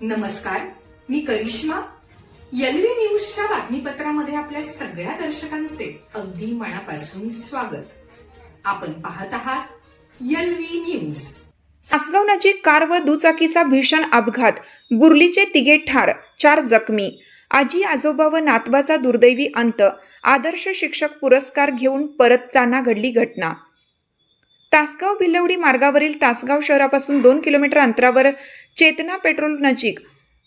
नमस्कार मी करिश्मा. यलवी न्यूजच्या बातमीपत्रामध्ये आपल्या सगळ्या दर्शकांचे अगदी मनापासून स्वागत. आपण पाहत आहात यलवी न्यूज. सासगाव नजीक कार व दुचाकीचा भीषण अपघात बुर्लीचे तिघे ठार चार जखमी. आजी आजोबा व नातवाचा दुर्दैवी अंत आदर्श शिक्षक पुरस्कार घेऊन परतताना घडली घटना. तासगाव भिलवडी मार्गावरील तासगाव शहरापासून दोन किलोमीटर अंतरावर चेतना पेट्रोल नजीक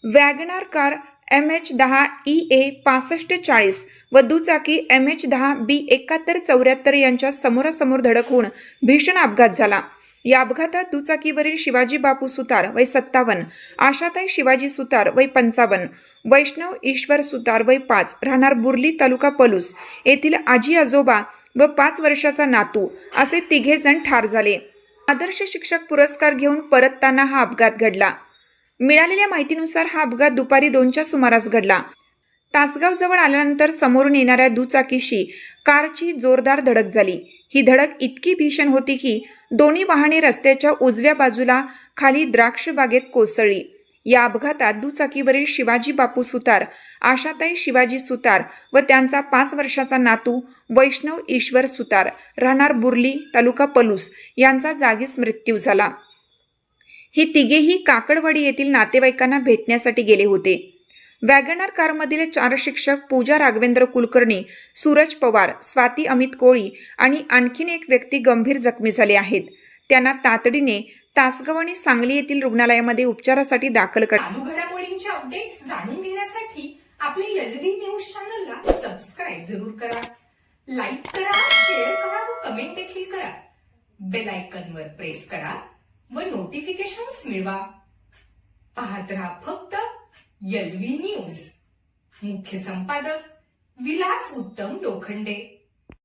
Wagon R car M H दहा ई ए पासष्ट चाळीस व दुचाकी एम एच दहा बी एकाहत्तर चौऱ्याहत्तर यांच्या समोरासमोर धडक होऊन भीषण अपघात झाला. या अपघातात दुचाकीवरील शिवाजी बापू सुतार वय सत्तावन्न आशाताई शिवाजी सुतार वय पंचावन्न वैष्णव ईश्वर सुतार वय पाच राहणार बुर्ली तालुका पलूस येथील आजी आजोबा व पाच वर्षाचा नातू असे तिघे जण ठार झाले. आदर्श शिक्षक पुरस्कार घेऊन परतताना हा अपघात घडला. मिळालेल्या माहितीनुसार हा अपघात दुपारी दोनच्या सुमारास घडला. तासगाव जवळ आल्यानंतर समोरून येणाऱ्या दुचाकीशी कारची जोरदार धडक झाली. ही धडक इतकी भीषण होती की दोन्ही वाहने रस्त्याच्या उजव्या बाजूला खाली द्राक्ष बागेत कोसळली. या अपघातात दुचाकीवरील शिवाजी बापू सुतार आशाताई शिवाजी सुतार व त्यांचा पाच वर्षाचा नातू वैष्णव ईश्वर सुतार राहणार बुर्ली तालुका पलूस यांचा जागीच मृत्यू झाला. ही तिघेही काकडवाडी येथील नातेवाईकांना भेटण्यासाठी गेले होते. वॅगनर कारमधील चार शिक्षक पूजा राघवेंद्र कुलकर्णी सूरज पवार स्वाती अमित कोळी आणि आणखीन एक व्यक्ती गंभीर जखमी झाले आहेत. त्यांना तातडीने तासगाव आणि सांगली येथील रुग्णालयामध्ये उपचारासाठी दाखल कर चालू घडामोडींचे अपडेट्स जाणून घेण्यासाठी आपल्या यलवी न्यूज चॅनलला सबस्क्राईब जरूर करा. लाईक करा शेअर करा व कमेंट देखील करा. बेल आयकॉन वर प्रेस करा व नोटिफिकेशन्स मिळवा. पाहत राहा फक्त एलव्ही न्यूज मुख्य संपादक विलास उत्तम लोखंडे.